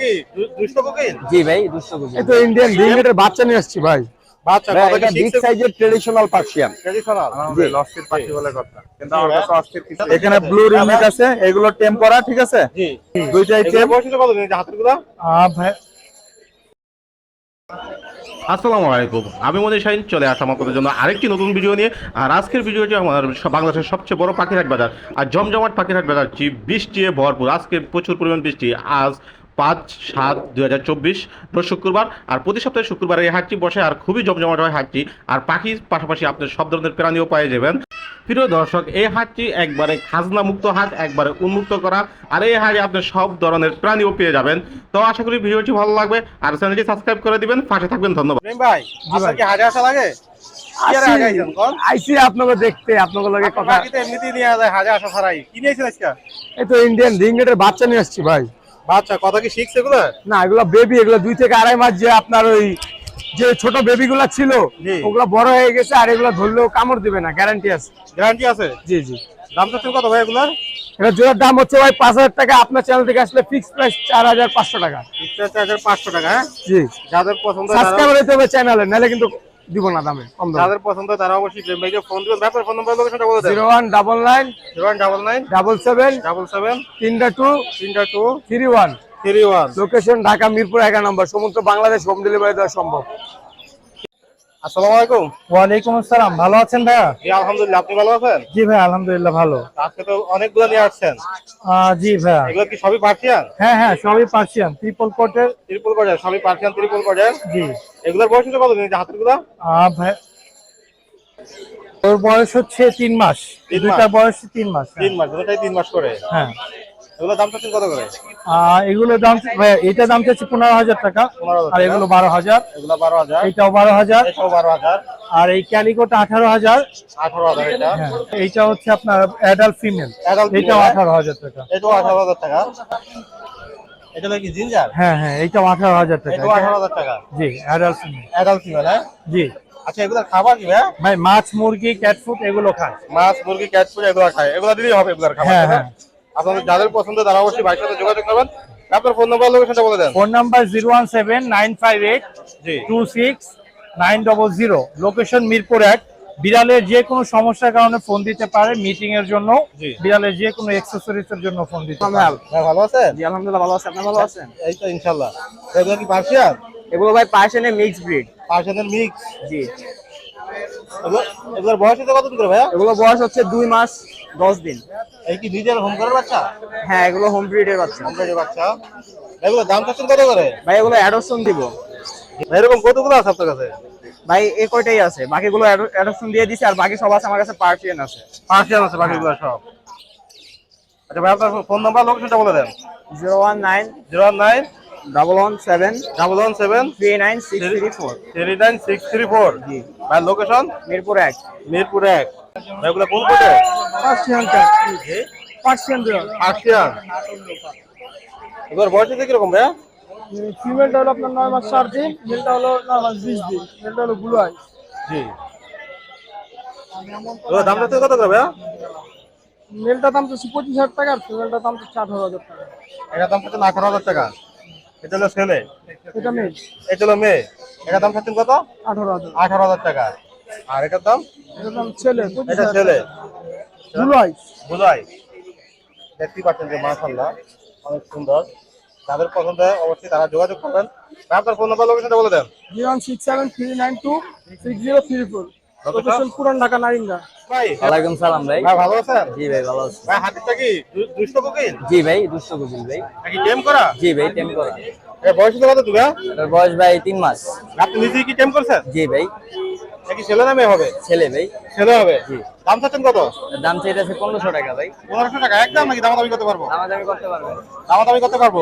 কি দুষ্ট কোকিল জি ভাই কোকিল এই তো ইন্ডিয়ান বাচ্চা নিয়ে আসছি ভাই। বাচ্চা কত কি বিগ সাইজের ট্রেডিশনাল পার্সিয়ান ট্রেডিশনাল অস্থির পাখি বলে কথা। কিন্তু আমার কাছে অস্থির কিছু এখানে ব্লু রিংনেট আছে এগুলো টেম্পোরা ঠিক আছে? জি। দুইটাই টেম বয়স কত দিন? হাতেরগুলা ভাই। আসসালামু আলাইকুম। আমি মনে শাহিন চলে আসলাম আপনাদের জন্য আরেকটি নতুন ভিডিও নিয়ে। আর আজকের ভিডিওটি আমার বাংলাদেশের সবচেয়ে বড় পাখিরহাট বাজার। আর জমজমাট পাখিরহাট বাজার বৃষ্টি ভরপুর। আজকে প্রচুর পরিমাণ বৃষ্টি। আজ পাঁচ সাত দুই হাজার চব্বিশ শুক্রবার আর প্রতি সপ্তাহে শুক্রবার এই হাটটি বসে আর খুবই জমজমাট হয় হাটটি। আর পাখির পাশাপাশি আপনি সব ধরনের প্রাণীও পেয়ে যাবেন। প্রিয় দর্শক এই হাটটি একবারে খাজনা মুক্ত হাট একবারে উন্মুক্ত করা। আর এই হাটে আপনি সব ধরনের প্রাণীও পেয়ে যাবেন। তো আশা করি ভিডিওটি ভালো লাগবে। আর চ্যানেলটি সাবস্ক্রাইব করে দিবেন। পাশে থাকবেন। ধন্যবাদ। ভাই আপনার কি হাটে আসা লাগে? কি আর আগে আইছেন কোন? আইসি আপনাকে দেখতে আপনাকে লগে কথা এমনিতেই নিয়ে যায় হাটে আসা ছাড়াই। কি নিয়েছেন আজকে? এই তো ইন্ডিয়ান রিংগেটের বাচ্চা নিয়ে আসছি ভাই। বাচ্চা কথা কি শিখছে এগুলো না এগুলো বেবি এগুলো দুই থেকে আড়াই মাস যে আপনার ওই যে ছোট বেবি গুলা ছিল। ওগুলো বড় হয়ে গেছে আর এগুলো ধরলেও কামড় দিবে না গ্যারান্টি আছে। গ্যারান্টি আছে? জি জি। দাম চাচ্ছেন কত ভাই এগুলার? এটা জোড়ার দাম হচ্ছে ভাই পাঁচ হাজার টাকা আপনার চ্যানেল থেকে আসলে ফিক্স প্রাইস চার হাজার পাঁচশো টাকা। চার হাজার পাঁচশো টাকা হ্যাঁ? জি। যাদের পছন্দ হতে হবে চ্যানেলে নাহলে কিন্তু দিব না দামে কম দামে। যাদের পছন্দ তারা অবশ্যই প্রেম ভাইকে ফোন দিবেন। ব্যাপার ফোন নম্বর লোকেশনটা বলে দেন। Zero one double nine zero one double nine double seven double seven তিনটা টু তিনটা two three one. Three one. Location Dhaka Mirpur এগারো নম্বর। সমুদ্র বাংলাদেশ হোম ডেলিভারি দেওয়া সম্ভব। আসসালামু আলাইকুম। ওয়ালাইকুম আসসালাম। ভালো আছেন ভাইয়া? জি আলহামদুলিল্লাহ আপনি ভালো আছেন? জি ভাই আলহামদুলিল্লাহ ভালো। আজকে তো অনেকগুলো নিয়ে আসছেন। জি ভাইয়া। এগুলো কি সবই পার্সিয়ান? হ্যাঁ হ্যাঁ সবই পার্সিয়ান। ট্রিপল কোটের ত্রিপুল কর্ডের সবই পার্সিয়ান ত্রিপুল কর্ডের জি। এগুলোর বয়স হচ্ছে কত দিন হাতেরগুলা ভাই ওর বয়স হচ্ছে তিন মাস। তিন দুইটার বয়স তিন মাস হ্যাঁ। তিন মাস দুটাই তিন মাস করে। হ্যাঁ। এগুলোর দাম চাচ্ছেন কত করে? আহ, দাম ভাইয়া এটা দাম চাচ্ছি পনেরো হাজার টাকা। আর এগুলো বারো হাজার। এগুলো বারো হাজার। এইটাও বারো হাজার। এটাও বারো হাজার। আর এই ক্যালিকোটা আঠারো হাজার। আঠারো হাজার এটা। হ্যাঁ এইটা হচ্ছে আপনার অ্যাডাল্ট ফিমেল এটাও? আঠারো হাজার টাকা। এটাও আঠারো হাজার টাকা। এটা নাকি জিঞ্জার হ্যাঁ হ্যাঁ এইটাও আঠারো হাজার টাকা। এটাও আঠারো হাজার টাকা। জি অ্যাডাল্ট ফিমেল অ্যাডাল্ট ফিমেল হ্যাঁ? জি। আচ্ছা খাবার কি ভাই ভাই মাছ মুরগি ক্যাট ফুড এগুলো খায়। মাছ মুরগি ক্যাট ফুড এগুলো খায়। এগুলো দিলেই হবে এগুলোর খাবার হ্যাঁ, হ্যাঁ। আপনাদের যাদের পছন্দ তারা অবশ্যই ভাইয়ের সাথে যোগাযোগ করবেন। আপনার ফোন নাম্বার লোকেশনটা বলে দেন। Phone number zero one seven nine five eight জি। Two six nine double zero. Location Mirpur এক। বিড়ালের যে কোনো সমস্যার কারণে ফোন দিতে পারে মিটিং এর জন্য। বিড়ালের যে কোনো এক্সেসরিজ এর জন্য ফোন দিতে পারে। ভাই ভালো আছেন? জি আলহামদুলিল্লাহ ভালো আছেন আপনি ভালো আছেন? এই তো ইনশাল্লাহ। এগুলো কি পার্সিয়ান? এগুলো ভাই পার্সিয়ানের মিক্স ব্রিড পার্সিয়ানের মিক্স জি। এগুলোর বয়স হচ্ছে কতদিন করে ভাইয়া? এগুলো বয়স হচ্ছে দুই মাস দশ দিন। এই কি নিজের হোম করার বাচ্চা? হ্যাঁ এগুলো হোম ব্রিডের বাচ্চা। হোম করার বাচ্চা। এগুলো দাম চাচ্ছেন কত করে? ভাই এগুলো অ্যাডপশন দিব। এরকম কতগুলো আছে আপনার কাছে? ভাই এ কয়টাই আছে? বাকিগুলো অ্যাডপশন দিয়ে দিছি আর বাকি সব আছে আমার কাছে পার্সিয়ান আছে। পার্সিয়ান আছে বাকিগুলো সব। আচ্ছা ভাই আপনার ফোন নাম্বার লোকেশনটা বলে দেন। Zero one nine zero one nine double one seven double one seven three nine six three four three nine six three four জি ভাই লোকেশন মিরপুর এক। মিরপুর এক। ভাই এগুলো কোন কোটে? Persian Persian Persian. এগুলোর বয়স হচ্ছে কীরকম ভাইয়া? ফিমেলটা হলো আপনার নয় মাস চার দিন মেলটা হলো নয় মাস বিশ দিন। মেলটা হলো ব্লু আই জি। এগুলোর দাম কত করে ভাইয়া? মেলটা দাম তো পঁচিশ হাজার টাকা আর ফিমেলটা দাম তো আঠারো হাজার টাকা। এটার দাম চাচ্ছেন আঠারো হাজার টাকা। এটা হলো ছেলে? এটা মেল এটা হলো মেয়ে। এটার দাম কত? আঠারো হাজার। আঠারো হাজার টাকা। আর এটার দাম? এটার দাম ছেলে এটা ছেলে। ব্লু আই বুঝাই দেখতেই পাচ্ছেন যে মাশাল্লাহ অনেক সুন্দর। তাদের পছন্দ হয় অবশ্যই তারা যোগাযোগ করবেন। আপনার ফোন নাম্বার লোকেশনটা বলে দেন। Zero one six seven three nine two six zero three four. Puran Dhaka Narinda ভাই ওয়ালাইকুম সালাম ভাই। ভাই ভালো আছেন? জি ভাই ভালো আছি। ভাই হাতিটা কি দুষ্ট কোকিল? জি ভাই দুশো কোকিল ভাই। নাকি টেম করা? জি ভাই টেম করা। এ বয়স তো কত বয়স ভাই তিন মাস। আপনি কি টেম করছেন? জি ভাই। নাকি ছেলে না মেয়ে হবে? ছেলে ভাই। ছেলে হবে? জি। দাম চাচ্ছেন কত? দাম চাইতেছে পনেরোশো টাকা ভাই। পনেরোশো টাকা একদম নাকি দামাদামি করতে পারব? দামাদামি করতে পারবেন দামাদামি করতে পারব?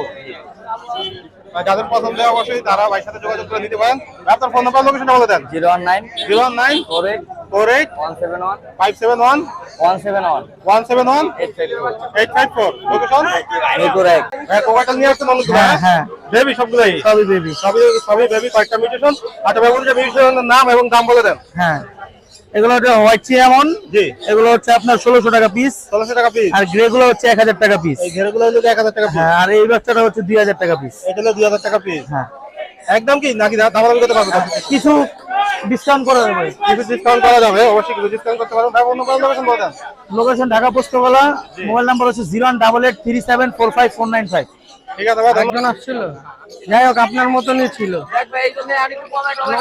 যাদের পছন্দ হয় অবশ্যই তারা ভাইয়ের সাথে যোগাযোগ করে নিতে পারেন। ভাই, আপনার ফোন নাম্বার লোকেশনটা বলে দেন। Zero one nine zero one nine four eight four eight one seven one five seven one one seven one one seven one eight five four eight five four. Location Mirpur এক হ্যাঁ কোকাটা নিয়ে আসছেন অনেকগুলো হ্যাঁ, হ্যাঁ। Baby সবগুলোই? সবই baby সবই সবই বেবি কয়েকটা মিউটেশন আচ্ছা ভাই যে মিউটেশনের নাম এবং দাম বলে দেন। হ্যাঁ। এগুলো হচ্ছে হোয়াইট চিয়ামন এগুলো হচ্ছে আপনার ষোলোশো টাকা পিস ষোলোশো টাকা পিস আর গ্রে গুলো হচ্ছে 1000 টাকা পিসগুলো টাকা পিস হ্যাঁ, আর এই বাচ্চাটা হচ্ছে 2000 টাকা পিস এটা দুই হাজার টাকা পিস হ্যাঁ। একদম কি? নাকি করতে পারব? কিছু ডিসকাউন্ট করা যাবে কিছু ডিসকাউন্ট করা যাবে? অবশ্যই ডিসকাউন্ট করতে পারব ভাই অন্য কোনো double eight three seven four five four nine five. ঠিক আছে ভাই ধন্যবাদ। আসছিল। যাই হোক আপনার মতনই ছিল।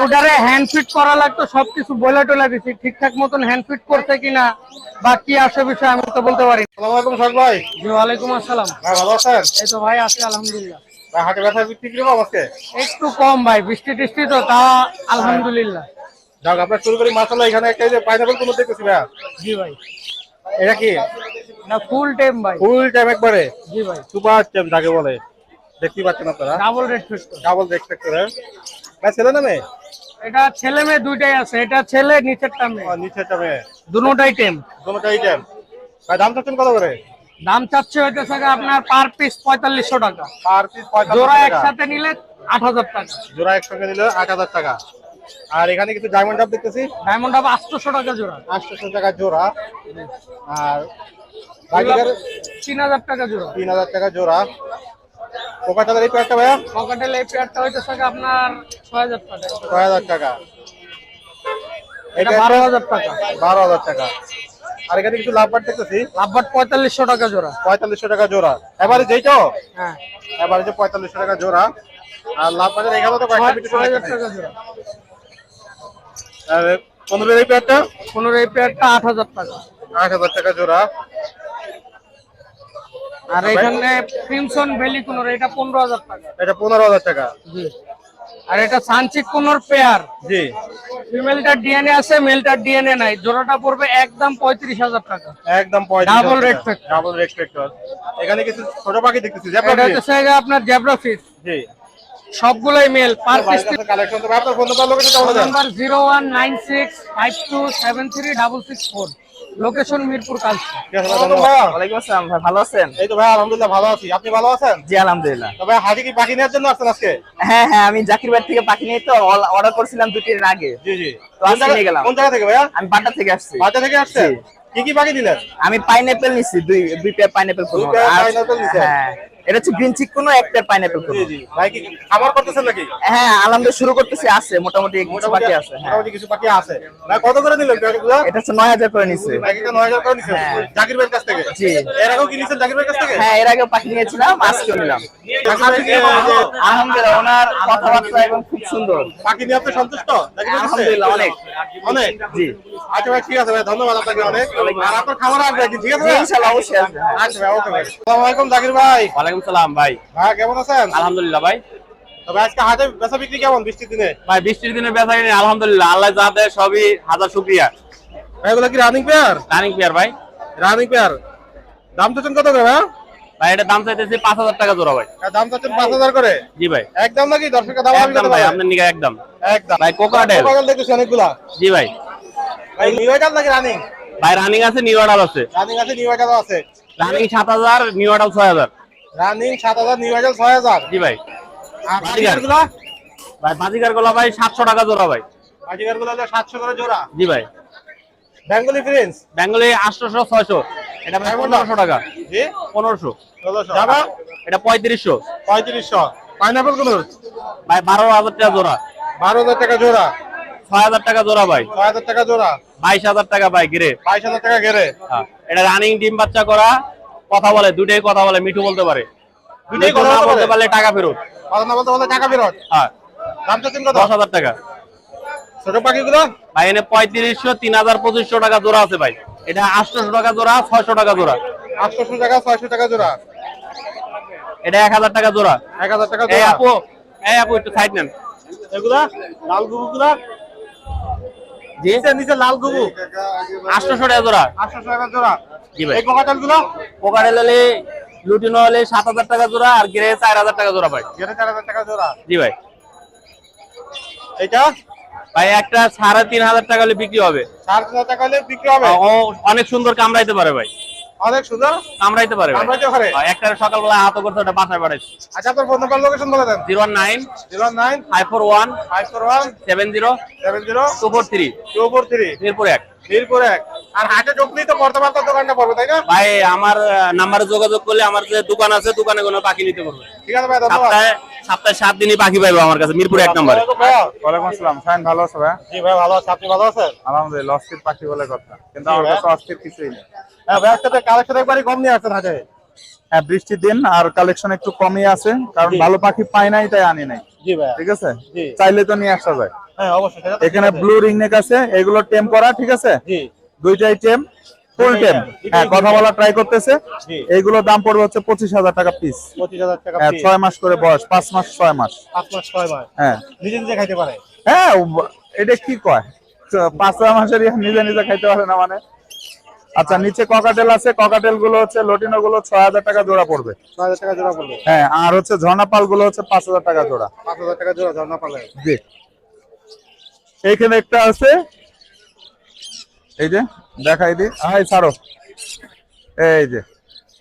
ওটারে হ্যান্ড ফিট করা লাগতো সবকিছু বলে টলে দিছি। ঠিকঠাক মতন হ্যান্ড ফিট করছে কিনা বা কি আসে বিষয় আমি তো বলতে পারি আসসালামু আলাইকুম ভাই। জি ওয়ালাইকুম আসসালাম। ভাই ভালো আছেন? এই তো ভাই আছে আলহামদুলিল্লাহ। ভাই হাটে ব্যথা বিক্রি কীরকম আজকে? একটু কম ভাই বৃষ্টি টিষ্টি তো তা আলহামদুলিল্লাহ। যাক আপনার শুরু করি মাসাল্লাহ এখানে একটা যে পাইনাপল কোনো দেখতেছি ভাই জি ভাই। এটা কি? না ফুল টাইম ভাই ফুল টাইম একবারে? জি ভাই। সুপার টাইম যাকে বলে। দেখতেই পাচ্ছেন আপনারা। Double red fit double respect করে। ভাই ছেলে না মেয়ে? এটা ছেলে মেয়ে দুইটাই আছে। এটা ছেলে নিচেরটা মেয়ে ও, নিচেরটা মেয়ে দুটোটাই টেম দুটোটাই টাইম ভাই দাম চাচ্ছেন কত করে? দাম চাচ্ছে হইতেছে গিয়ে আপনার পার পিস পঁয়তাল্লিশশো টাকা। পার পিস জোড়া পঁয়তাল্লিশ টাকা। একসাথে নিলে আট হাজার টাকা। জোড়া একসঙ্গে নিলে আট হাজার টাকা। আর এখানে কিছু ডায়মন্ড ডাব দেখতেছি? ডায়মন্ড আপ আটশোশো টাকা জোড়া। আটশোশো টাকা জোড়া। আর তিন হাজার টাকা জোড়া। তিন হাজার টাকা জোড়া। পোকা চালের এই প্যাকটা ভাইয়া? পকেটেল এই পেয়ারটা হইতেছে আপনার ছয় হাজার টাকা। ছয় হাজার টাকা। এটা বারো হাজার টাকা। বারো হাজার টাকা। আর এখানে কিছু লাভ পাট দেখতেছি? লাভবাট পঁয়তাল্লিশশো টাকা জোড়া। পঁয়তাল্লিশশো টাকা জোড়া। এবারে যেইটো হ্যাঁ। এবারে যে পঁয়তাল্লিশশো টাকা জোড়া। আর লাভ পাটের এখানে তো কয়েকটা হাজার টাকা জোড়া। আর পনেরো এই প্যাকটা পনেরো এই পেয়ারটা আট হাজার টাকা। আট হাজার টাকা জোড়া। আর এখানে ক্রিমসন ভ্যালি কোনোর এটা পনেরো হাজার টাকা। এটা পনেরো হাজার টাকা। জি। আর এটা সানচিক কোনোর পেয়ার। জি। ফিমেলটার ডিএনএ আছে মেলটার ডিএনএ নাই। জোড়াটা পড়বে একদম পঁয়ত্রিশ হাজার টাকা। একদম red factor. ডাবল ফ্যাক্টর এখানে কিছু ছোট পাখি দেখতেছি হচ্ছে আপনার জেব্রা ফিস জি। সবগুলোই মেল পার পিস কালেকশন তবে আপনার ফোন নাম্বার লোকেশন বলে number zero one nine six five two seven three double six four location Mirpur ভাই, ওয়ালাইকুম আসসালাম ভাই ভালো আছেন? এই তো ভাই আলহামদুলিল্লাহ ভালো আছি। আপনি ভালো আছেন? জি আলহামদুলিল্লাহ। তবে হাজি কি পাখি নেওয়ার জন্য আসছেন আজকে? হ্যাঁ হ্যাঁ আমি জাকির বাড়ি থেকে পাখি নিয়ে তো অর্ডার করছিলাম দুই দিন আগে। জি জি। তো আজকে নিয়ে গেলাম। কোন জায়গা থেকে ভাইয়া? আমি বাটা থেকে আসছি। বাচ্চা থেকে আসছেন? কি কি পাখি দিলেন আমি পাইনাপেল নিচ্ছি দুই দুই পেয়ার পাইনাপেল হ্যাঁ। এটা হচ্ছে গ্রিন চিক কোনো এক পেয়ার পাইনাপেল জি ভাই কি খাবার করতেছেন নাকি? হ্যাঁ আলহামদুলিল্লাহ শুরু করতেছি আছে মোটামুটি কিছু বাকি আছে হ্যাঁ। মোটামুটি কিছু পাখি আছে। ভাই কত করে দিলেন এটা হচ্ছে নয় হাজার করে নিচ্ছে প্যাকেটটা নয় হাজার করে নিছেন হ্যাঁ। জাকির ভাইয়ের কাছ থেকে? জি। এর আগেও কি নিছেন জাকির ভাইয়ের কাছ থেকে? হ্যাঁ এর আগে পাখি নিয়েছিলাম আজকেও নিলাম। আলহামদুলিল্লাহ ওনার কথাবার্তা এবং খুব সুন্দর। পাখি নিয়ে আপনি সন্তুষ্ট? আলহামদুলিল্লাহ অনেক। অনেক? জি। আচ্ছা ভাই ঠিক আছে ভাই ধন্যবাদ আপনাকে অনেক। আর আপনার খাবার আসবে ঠিক আছে ইনশাআল্লাহ অবশ্যই আসবে। আচ্ছা ভাই ওকে ভাই। আসসালামু আলাইকুম জাকির ভাই। ওয়ালাইকুম সালাম ভাই। ভাই কেমন আছেন? আলহামদুলিল্লাহ ভাই। তবে আজকে হাটে বেচা বিক্রি কেমন বৃষ্টির দিনে? ভাই বৃষ্টির দিনে বেচা কিনে আলহামদুলিল্লাহ আল্লাহ যা দেয় সবই হাজার শুক্রিয়া। ভাই এগুলো কি রানিং পেয়ার রানিং প্লেয়ার ভাই। রানিং পেয়ার দাম চাচ্ছেন কত করে ভাই? ভাই এটা দাম চাইতেছি পাঁচ হাজার টাকা জোড়া ভাই। আর দাম চাচ্ছেন পাঁচ হাজার করে? জি ভাই। একদম নাকি? দর্শকের দাম একদম ভাই আপনার নিকে একদম। একদম। ভাই, কোকাটেল। কোকাটেল দেখতেছি অনেকগুলা। জি ভাই। ভাই নিউ আইটাল নাকি রানিং ভাই রানিং আছে নিউ অর্ডার আছে। রানিং আছে নিউ আইটাল আছে। রানিং সাত হাজার নিউ অর্ডার ছয় হাজার। রানিং সাত হাজার নিউ আইটাল ছয় হাজার। জি ভাই। আর বাজিগার। বাজিগারগুলা? ভাই বাজিকার গোলা ভাই সাতশো টাকা জোড়া ভাই। বাজিগারগুলো হলো সাতশো করে জোড়া। জি ভাই। বেঙ্গলি ফ্রেন্স বেঙ্গলি আটশোশো ছয়শো। এটা ভাই পনেরোশো টাকা। জি। পনেরোশো। ষোলোশো এটা পঁয়ত্রিশশো। পঁয়ত্রিশশো। পাইনাপেলগুলো ভাই বারো হাজার টাকা জোড়া। বারো হাজার টাকা জোড়া। ছয় হাজার টাকা জোড়া ভাই। ছয় হাজার টাকা জোড়া। বাইশ হাজার টাকা ভাই গিরে। বাইশ হাজার টাকা গেড়ে হ্যাঁ, এটা রানিং ডিম বাচ্চা করা। কথা বলে দুটাই কথা বলে মিঠু বলতে পারে। দুটোই কথা বলতে বলতে পারলে টাকা ফেরত। কথা না বলতে বলতে টাকা ফেরত? হ্যাঁ। দাম চাচ্ছেন কত? দশ হাজার টাকা। ছোট পাখিগুলো? ভাই এনে পঁয়ত্রিশশো তিন হাজার পঁচিশশো টাকা জোড়া আছে ভাই। এটা টাকা জোড়া টাকা জোড়া। টাকা ছয়শো টাকা জোড়া। এটা এক হাজার টাকা জোড়া। টাকা এই আপু এই আপু একটু সাইড নেন। এগুলা? লাল গুবুগুলা জি নিচে নিচে লাল গুবু টাকা জোড়া। টাকা জোড়া। জি ভাই। এই কোকাটালগুলো? হলে লুটিনো টাকা জোড়া আর গ্রে চার হাজার টাকা জোড়া ভাই। যেটা চার হাজার টাকা জোড়া। জি ভাই। এটা ভাই একটা সাড়ে তিন হাজার টাকা হলে বিক্রি হবে। সাড়ে তিন হাজার টাকা হলে বিক্রি হবে। অনেক সুন্দর কামড়াইতে পারে ভাই। অনেক সুন্দর কামড়াইতে পারে। কামড়াইতে পারে? একটা সকালবেলা হাত করতে ওটা বাসায় পাঠাইছি। আচ্ছা আপনার ফোন নাম্বার লোকেশন বলে দেন। Zero nine zero nine five four one five four one seven zero seven zero two four three two four three Mirpur এক। মিরপুর এক। আর হাটে ঢুকলেই তো বর্তমান তো দোকানটা পড়বে তাই না? ভাই আমার নাম্বারে যোগাযোগ করলে আমার যে দোকান আছে দোকানে কোনো পাখি নিতে পারবে ঠিক আছে ভাই ধন্যবাদ। সপ্তাহে সপ্তাহে সাত দিনই পাখি পাইবো আমার কাছে মিরপুর এক নম্বরে। ওয়ালাইকুম আসসালাম। ফাইন ভালো আছে ভাই? জি ভাই ভালো আছে। আপনি ভালো আছেন? আলহামদুলিল্লাহ অস্থির পাখি বলে কথা। কিন্তু আমার কাছে অস্থির কিছুই নেই। হ্যাঁ ভাই কালেকশন কম নিয়ে হ্যাঁ বৃষ্টির দিন আর কালেকশন একটু কমই আছে কারণ ভালো পাখি পাই নাই তাই আনি নাই। ঠিক আছে? চাইলে তো নিয়ে আসা যায়। হ্যাঁ এখানে। ব্লু আছে। এগুলো টেম করা ঠিক আছে? দুইটাই টেম ফুল টেম টেম, হ্যাঁ কথা বলা ট্রাই করতেছে। জি। দাম পড়বে হচ্ছে পঁচিশ হাজার টাকা পিস পঁচিশ হাজার টাকা হ্যাঁ ছয় মাস করে বয়স পাঁচ মাস ছয় মাস। পাঁচ মাস ছয় মাস। হ্যাঁ। নিজে নিজে খাইতে পারে? হ্যাঁ এটা কি কয়? পাঁচ ছয় মাসের নিজে নিজে খাইতে পারে না মানে? আচ্ছা নিচে ককাটেল আছে ককাটেলগুলো হচ্ছে লটিনো গুলো ছয় হাজার টাকা জোড়া পড়বে। ছয় হাজার টাকা জোড়া পড়বে। হ্যাঁ আর হচ্ছে ঝর্ণা পালগুলো হচ্ছে পাঁচ হাজার টাকা জোড়া। পাঁচ হাজার টাকা জোড়া ঝর্ণা পালে জি। এইখানে একটা আছে এই যে দেখাই দি। হাই ছাড়ো। এই যে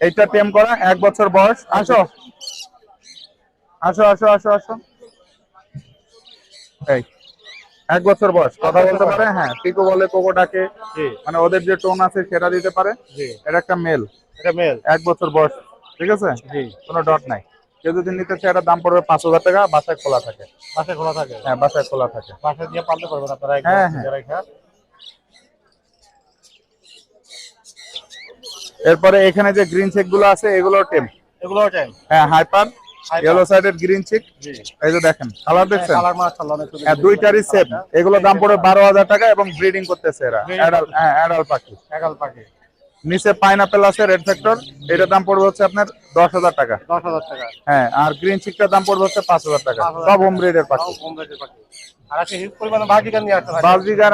এইটা টেম করা এক বছর বয়স। আসো। আসো আসো আসো আসো। এই। এক বছর বয়স। কথা বলতে পারে? হ্যাঁ পিকো বলে কোকো ডাকে। মানে ওদের যে টোন আছে সেটা দিতে পারে। এটা একটা মেল। এটা মেল। এক বছর বয়স। ঠিক আছে? জি। কোনো ডট নাই। কেউ যদি নিতে চায় এটার দাম পড়বে পাঁচ হাজার টাকা বাসায় খোলা থাকে। পাশে খোলা থাকে? হ্যাঁ বাসায় খোলা থাকে। পাশে দিয়ে পালতে পারবেন আপনারা হ্যাঁ, হ্যাঁ। এরপরে এখানে যে গ্রিন চেকগুলো আছে এগুলো টেম। এগুলো টাইম হ্যাঁ হাইপার। ইয়েলো সাইডের গ্রিন চিক এই যে দেখেন কালার দেখছেন? কালার মাশাআল্লাহ অনেক সুন্দর। হ্যাঁ দুইটারই সেম এগুলো দাম বারো হাজার টাকা এবং ব্রিডিং করতেছে এরা। অ্যাডাল হ্যাঁ অ্যাডাল পাখি। একাল পাখি। নিচে পাইনাপেল আছে রেড ফ্যাক্টর এটার দাম পড়বে হচ্ছে আপনার দশ হাজার টাকা। দশ হাজার টাকা। হ্যাঁ আর গ্রিন চিকটার দাম পড়বে হচ্ছে পাঁচ হাজার টাকা। সব হোম রেডের পাখি। হোম রেডের পাখি।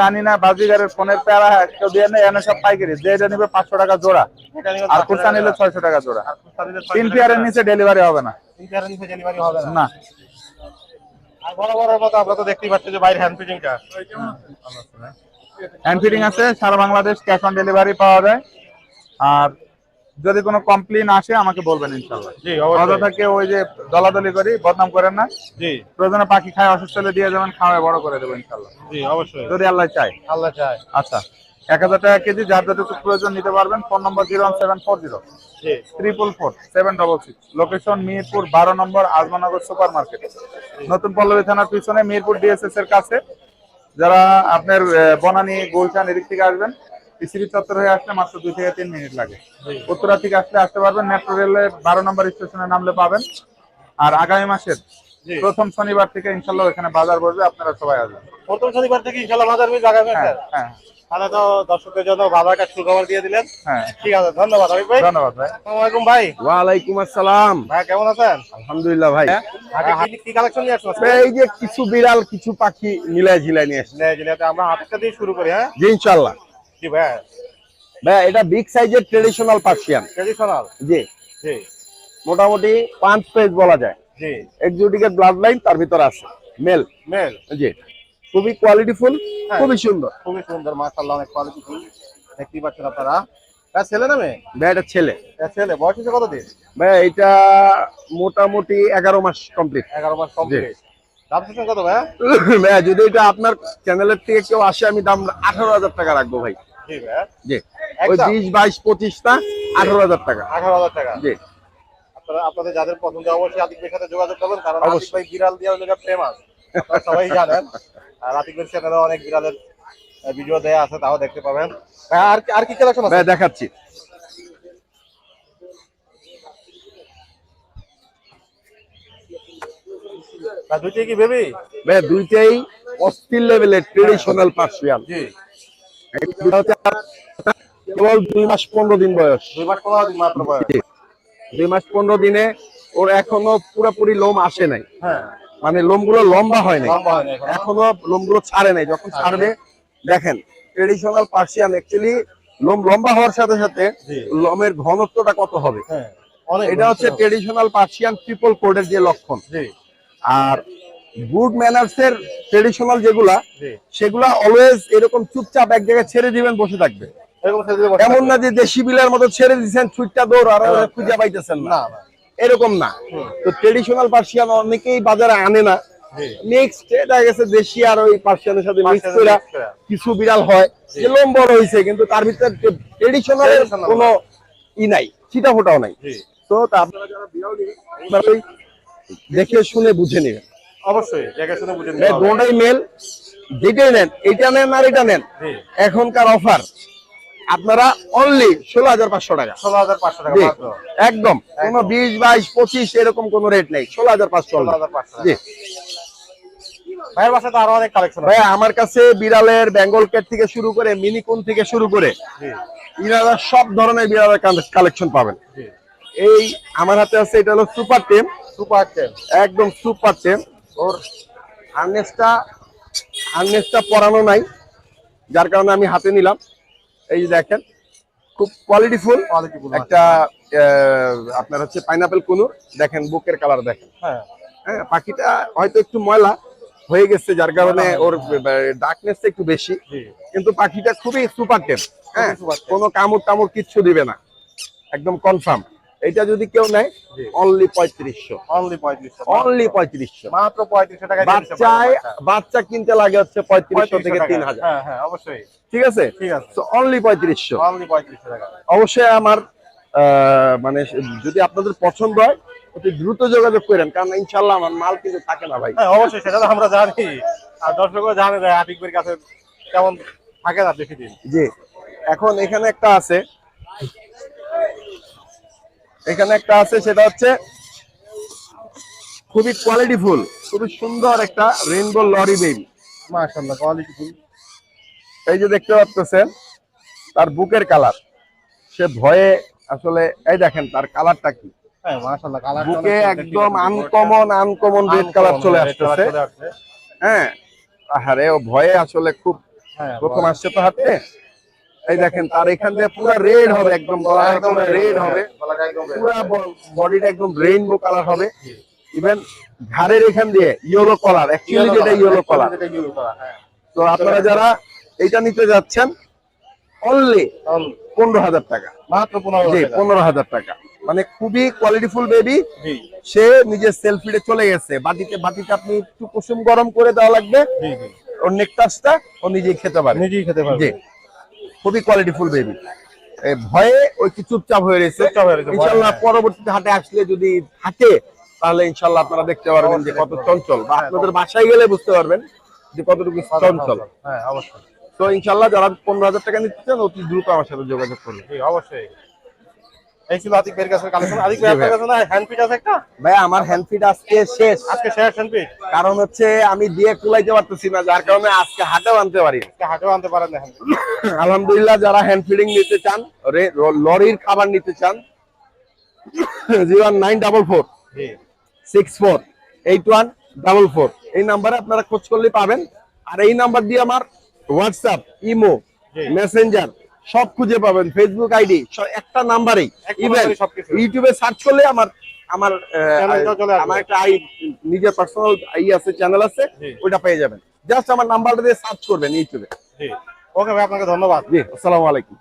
আনি না বাজবিগারের ফোনের প্যারা কেউ দিয়ে নেই এনে সব পাইকারি। যে এটা নিবে পাঁচশো টাকা জোড়া আর কুর্তা নিলে ছয়শো টাকা জোড়া। তিন পেয়ারের নিচে ডেলিভারি হবে না। বরাবরের মতো আমরা তো দেখতেই পাচ্ছি যে বাইরে হ্যান্ড ফিটিংটা হ্যান্ড ফিটিং আছে সারা বাংলাদেশ ক্যাশ অন ডেলিভারি পাওয়া যায়। আর যদি কোনো কমপ্লেন আসে আমাকে বলবেন ইনশাল্লাহ অযথাকে ওই যে দলাদলি করি বদনাম করেন না। জি। প্রয়োজনে পাখি খায় অসুস্থ হলে দিয়ে যাবেন খাওয়ায় বড় করে দেবো ইনশাল্লাহ জি অবশ্যই। যদি আল্লাহ চায়। আল্লাহ চায়। আচ্ছা এক হাজার টাকা কেজি যার যতটুকু প্রয়োজন নিতে পারবেন phone number zero seven four zero. Triple four seven double six. Location Mirpur বারো নম্বর আজমানগর সুপার মার্কেট নতুন পল্লবী থানার পিছনে মিরপুর ডিএসএস এর কাছে। যারা আপনার বনানী গুলশান এদিক থেকে আসবেন পিসিবি চত্বর হয়ে আসলে মাত্র দুই থেকে তিন মিনিট লাগে। উত্তরা থেকে আসলে আসতে পারবেন মেট্রো রেলের বারো নম্বর স্টেশনে নামলে পাবেন। আর আগামী মাসের প্রথম শনিবার থেকে ইনশাল্লাহ এখানে বাজার বসবে আপনারা সবাই আসবেন। প্রথম শনিবার থেকে ইনশাআল্লাহ বাজার মিল লাগাবে হ্যাঁ স্যার হ্যাঁ। তাহলে তো দর্শকদের জন্য ভালো একটা সুখবর দিয়ে দিলেন। হ্যাঁ। ঠিক আছে ধন্যবাদ আরিফ ভাই। ধন্যবাদ ভাই। আসসালামু আলাইকুম ভাই। ওয়ালাইকুম আসসালাম। ভাই কেমন আছেন? আলহামদুলিল্লাহ ভাই। হাটে কি- কি কালেকশন নিয়ে আসছেন? এই যে কিছু বিড়াল কিছু পাখি মিলাই ঝিলাই নিয়ে এসছে নে, জিলাতে আমরা হাটটা দিয়ে শুরু করি হ্যাঁ? জি ইনশাল্লাহ। ভাই? ভাই এটা বিগ সাইজের ট্রেডিশনাল পার্সিয়ান ট্রেডিশনাল জি। জি। মোটামুটি পাঁচ পেজ বলা যায়। জি। ব্লাড লাইন তার ভিতরে আছে। মেল মেল জি। খুবই কোয়ালিটিফুল হ্যাঁ। খুবই সুন্দর। খুবই সুন্দর মাশাআল্লাহ অনেক কোয়ালিটি ফুল দেখতেই পাচ্ছেন আপনারা। হ্যাঁ ছেলে না মেয়ে? ভাই এটা ছেলে। ছেলে। বয়স হচ্ছে কত দিন? ভাই এটা মোটামুটি এগারো মাস কমপ্লিট এগারো মাস কমপ্লিট দাম কত ভাই? ভাই যদি এটা আপনার চ্যানেলের থেকে কেউ আসে আমি দাম আঠারো হাজার টাকা রাখব ভাই। জি ওই বিশ বাইশ পঁচিশটা আঠারো হাজার টাকা। আঠারো হাজার টাকা। জি। আপনারা আপনাদের যাদের পছন্দ অবশ্যই আতিক ভাইয়ের সাথে যোগাযোগ করবেন কারণ আতিক ভাই বিড়াল দিয়ে ফেমাস সবাই জানেন। আর আতিক ভাইয়ের চ্যানেলে অনেক বিড়ালের ভিডিও দেয়া আছে তাও দেখতে পাবেন। আর কি- আর কি কালেকশন আছে? ভাই দেখাচ্ছি। দুইটাই কি বেবি দুইটাই অস্থির লেভেলের ট্রেডিশনাল পার্সিয়ান। জি। কেবল দুই মাস পনেরো দিন বয়স। দুই মাস পনেরো দিন মাত্র বয়স। দুই মাস পনেরো দিনে ওর এখনও পুরোপুরি লোম আসে নাই। হ্যাঁ। মানে লোমগুলো লম্বা হয় নাই। এখনও। এখনও লোমগুলো ছাড়ে নাই। যখন ছাড়বে দেখেন ট্রেডিশনাল পার্সিয়ান অ্যাকচুয়ালি লোম লম্বা হওয়ার সাথে সাথে লোমের ঘনত্বটা কত হবে? হ্যাঁ এটা হচ্ছে ট্রেডিশনাল পার্সিয়ান ট্রিপল কোডের যে লক্ষণ। আর গুড ম্যানার্স এর ট্রেডিশনাল যেগুলা সেগুলা অলওয়েজ এরকম চুপচাপ এক জায়গায় ছেড়ে দিবেন বসে থাকবে। এমন না যে দেশি বিলের মতো ছেড়ে দিচ্ছেন ছুটটা দৌড় আর খুঁজে পাইতেছেন না। এরকম না। তো ট্রেডিশনাল পার্সিয়ান অনেকেই বাজারে আনে না। মিক্সড এটা গেছে দেশি আর ওই পার্সিয়ানের সাথে মিক্স করে কিছু বিড়াল হয় যে লোম বড় হয়েছে কিন্তু তার ভিতরে ট্রেডিশনাল কোনো ই নাই চিটা ফোটাও নাই। তো তা আপনারা যারা বিড়াল দেখে শুনে বুঝে নেবেন। অবশ্যই জায়গা শুনে বুঝে নিতে এই হবে। দুটাই মেল যেটাই নেন এটা নেন আর এটা নেন। এখনকার অফার আপনারা অনলি ষোলো হাজার পাঁচশো টাকা। ষোলো হাজার পাঁচশো টাকা একদম। কোনো বিশ বাইশ পঁচিশ এরকম কোনো রেট নেই। ষোলো হাজার পাঁচশো জি। ভাইয়ের তো আরও অনেক কালেকশন ভাই আমার কাছে বিড়ালের বেঙ্গল ক্যাট থেকে শুরু করে মিনিকুন থেকে শুরু করে ইনারা সব ধরনের বিড়ালের কালেকশন পাবেন। এই আমার হাতে আছে এটা হলো সুপার টেম সুপার টেন একদম সুপার টেম ওর হার্নেসটা হার্নেসটা পরানো নাই যার কারণে আমি হাতে নিলাম। এই যে দেখেন খুব কোয়ালিটিফুল একটা আপনার হচ্ছে পাইনাপেল কুনুর। দেখেন বুকের কালার দেখেন। হ্যাঁ। হ্যাঁ পাখিটা হয়তো একটু ময়লা হয়ে গেছে যার কারণে ওর ডার্কনেসটা একটু বেশি। কিন্তু পাখিটা খুবই সুপার টেম হ্যাঁ। কোনো কামড় টামড় কিচ্ছু দিবে না। একদম কনফার্ম এটা যদি কেউ নেয় অনলি পঁয়ত্রিশশো। অনলি পঁয়ত্রিশশো অনলি পঁয়ত্রিশশো। মাত্র পঁয়ত্রিশশো টাকা বাচ্চায় বাচ্চা। কিনতে লাগে হচ্ছে পঁয়ত্রিশশো থেকে তিন হাজার। হ্যাঁ হ্যাঁ অবশ্যই। ঠিক আছে? ঠিক আছে। অনলি পঁয়ত্রিশশো। অনলি পঁয়ত্রিশশো টাকা অবশ্যই আমার আহ, মানে যদি আপনাদের পছন্দ হয় অতি দ্রুত যোগাযোগ করেন কারণ ইনশাল্লাহ আমার মাল কিন্তু থাকে না ভাই। হ্যাঁ অবশ্যই সেটা তো আমরা জানি। আর দর্শকও জানে আতিকবের কাছে কেমন থাকে না বেশি দিন। জি। এখন এখানে একটা আছে এখানে একটা আছে সেটা হচ্ছে খুবই কোয়ালিটিফুল খুবই সুন্দর একটা রেইনবো লরি বেবি মাশাআল্লাহ কোয়ালিটি ফুল। এই যে দেখতে পাচ্ছেন তার বুকের কালার সে ভয়ে আসলে এই দেখেন তার কালারটা কি। হ্যাঁ বুকে একদম আনকমন আনকমন রেড কালার চলে আসতেছে। হ্যাঁ আহারে ও ভয়ে আসলে খুব হ্যাঁ প্রথম আসছে তো হাতে। এই দেখেন তার এখান থেকে পুরো রেড হবে একদম গলা একদম রেড হবে। পুরো বডিটা একদম রেইনবো কালার হবে। ইভেন ঘাড়ের এখান দিয়ে ইয়েলো কালার অ্যাকচুয়ালি যেটা ইয়েলো কালার হ্যাঁ। তো আপনারা যারা এটা নিতে যাচ্ছেন অনলি পনেরো হাজার টাকা। মাত্র পনেরো জি পনেরো হাজার টাকা। মানে খুবই কোয়ালিটিফুল বেবি সে নিজের সেলফিতে চলে গেছে। বাটিতে বাটিতে আপনি একটু কুসুম গরম করে দেওয়া লাগবে। ওর নেকটাসটা ও নিজেই খেতে পারে নিজেই খেতে জি। পারবে খুবই কোয়ালিটিফুল বেবি ভয়ে ওই কি চুপচাপ হয়ে রয়েছে। হয়ে ইনশাল্লাহ হ্যাঁ। পরবর্তীতে হাটে আসলে যদি থাকে তাহলে ইনশাল্লাহ আপনারা দেখতে পারবেন যে কত চঞ্চল। বা আপনাদের বাসায় গেলে বুঝতে পারবেন যে কতটুকু চঞ্চল। হ্যাঁ অবশ্যই। তো ইনশাল্লাহ যারা পনেরো হাজার টাকা নিচ্ছেন চান অতি দ্রুত আমার সাথে যোগাযোগ করুন। অবশ্যই। এই ছিল আতিক ভাইয়ের কাছে কালেকশন। আতিক ভাই আপনার কাছে না হ্যান্ড ফিট আছে একটা? ভাই আমার হ্যান্ড ফিট আজকে শেষ। আজকে হ্যান্ড ফিট কারণ হচ্ছে আমি দিয়ে কুলাইতে পারতেছি না যার কারণে আজকে হাটেও আনতে পারি হাটেও আনতে পারেন না আলহামদুলিল্লাহ যারা হ্যান্ড ফিডিং নিতে চান লরির খাবার নিতে চান zero nine double four six four eight one double four. এই নাম্বারে আপনারা খোঁজ করলে পাবেন। আর এই নাম্বার দিয়ে আমার হোয়াটসঅ্যাপ ইমো। মেসেঞ্জার সব খুঁজে পাবেন। ফেসবুক আইডি একটা নাম্বারেই ইভেন ইউটিউবে সার্চ করলে আমার আমার। আমার একটা আই নিজের পার্সোনাল আই আছে চ্যানেল আছে। ওইটা পেয়ে যাবেন। জাস্ট আমার নাম্বারটা দিয়ে সার্চ করবেন ইউটিউবে ওকে ভাই আপনাকে ধন্যবাদ। জি আসসালামু আলাইকুম।